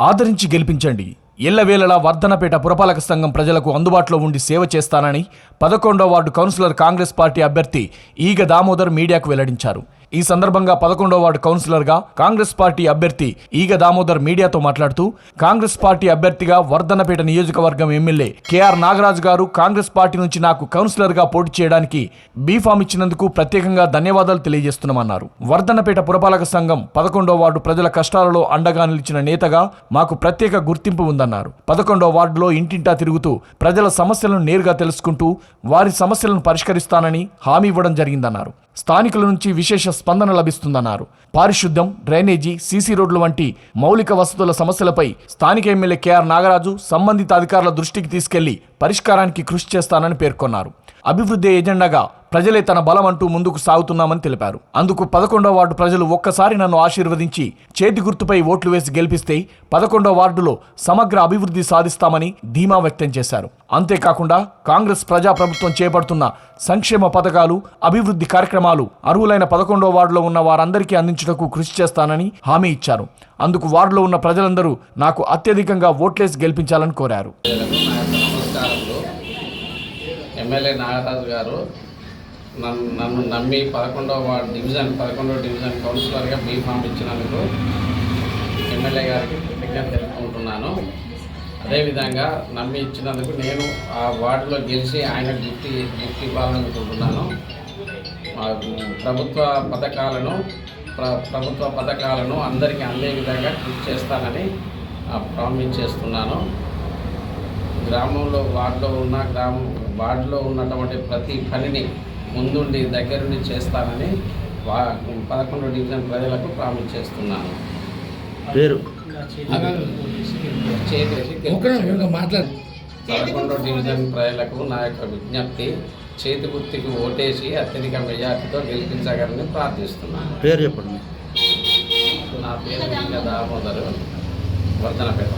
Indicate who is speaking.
Speaker 1: ఆదరించి గెలిపించండి. ఎల్లవేళలా వర్ధనపేట పురపాలక సంఘం ప్రజలకు అందుబాటులో ఉండి సేవ చేస్తానని పదకొండో వార్డు కౌన్సిలర్ కాంగ్రెస్ పార్టీ అభ్యర్థి ఈగ దామోదర్ మీడియాకు వెల్లడించారు. ఈ సందర్భంగా పదకొండో వార్డు కౌన్సిలర్గా కాంగ్రెస్ పార్టీ అభ్యర్థి ఈగ దామోదర్ మీడియాతో మాట్లాడుతూ కాంగ్రెస్ పార్టీ అభ్యర్థిగా వర్ధనపేట నియోజకవర్గం ఎమ్మెల్యే కేఆర్ నాగరాజు గారు కాంగ్రెస్ పార్టీ నుంచి నాకు కౌన్సిలర్గా పోటీ చేయడానికి బీఫామ్ ఇచ్చినందుకు ప్రత్యేకంగా ధన్యవాదాలు తెలియజేస్తున్నామన్నారు. వర్ధనపేట పురపాలక సంఘం పదకొండో వార్డు ప్రజల కష్టాలలో అండగా నిలిచిన నేతగా మాకు ప్రత్యేక గుర్తింపు ఉందన్నారు. పదకొండో వార్డులో ఇంటింటా తిరుగుతూ ప్రజల సమస్యలను నేరుగా తెలుసుకుంటూ వారి సమస్యలను పరిష్కరిస్తానని హామీ ఇవ్వడం జరిగిందన్నారు. స్థానికుల నుంచి విశేష స్పందన లభిస్తుందన్నారు. పారిశుద్ధ్యం డ్రైనేజీ సీసీ రోడ్లు వంటి మౌలిక వసతుల సమస్యలపై స్థానిక ఎమ్మెల్యే కేఆర్ నాగరాజు సంబంధిత అధికారుల దృష్టికి తీసుకెళ్ళి పరిష్కారానికి కృషి చేస్తానని పేర్కొన్నారు. అభివృద్ధి ఎజెండాగా ప్రజలే తన బలం అంటూ ముందుకు సాగుతున్నామని తెలిపారు. అందుకు పదకొండో వార్డు ప్రజలు ఒక్కసారి నన్ను ఆశీర్వదించి చేతి గుర్తుపై ఓట్లు వేసి గెలిపిస్తే పదకొండో వార్డులో సమగ్ర అభివృద్ధి సాధిస్తామని ధీమా వ్యక్తం చేశారు. అంతేకాకుండా కాంగ్రెస్ ప్రజాప్రభుత్వం చేపడుతున్న సంక్షేమ పథకాలు అభివృద్ధి కార్యక్రమాలు అర్హులైన పదకొండో వార్డులో ఉన్న వారందరికీ అందించుటకు కృషి చేస్తానని హామీ ఇచ్చారు. అందుకు వార్డులో ఉన్న ప్రజలందరూ నాకు అత్యధికంగా ఓట్లేసి గెలిపించాలని కోరారు.
Speaker 2: ఎమ్మెల్యే నాగరాజు గారు నన్ను నన్ను నమ్మి పదకొండవ వార్డు డివిజన్ పదకొండవ డివిజన్ కౌన్సిలర్గా బీఫామ్ ఇచ్చినందుకు ఎమ్మెల్యే గారికి కృతజ్ఞత తెలుపుకుంటున్నాను. అదేవిధంగా నమ్మి ఇచ్చినందుకు నేను ఆ వార్డులో గెలిచి ఆయన గిఫ్ట్ గిఫ్ట్ ఇవ్వాలనుకుంటున్నాను ప్రభుత్వ పథకాలను ప్ర ప్రభుత్వ పథకాలను అందరికీ అందే విధంగా కృషి చేస్తానని ప్రామిస్ చేస్తున్నాను. గ్రామంలో వార్డులో ఉన్న గ్రామం వార్డులో ఉన్నటువంటి ప్రతి పనిని ముందుండి దగ్గరుండి చేస్తానని వా పదకొండు డివిజన్ ప్రజలకు ప్రామిస్ చేస్తున్నాను.
Speaker 3: పేరు?
Speaker 4: మాట్లాడు.
Speaker 2: పదకొండో డివిజన్ ప్రజలకు నా యొక్క విజ్ఞప్తి చేతి గుర్తికి ఓటేసి అత్యధిక మెజార్టీతో గెలిపించగలని ప్రార్థిస్తున్నాను.
Speaker 3: పేరు చెప్పండి.
Speaker 2: నా పేరు ఇంకా దామోదరు వర్ధనపేట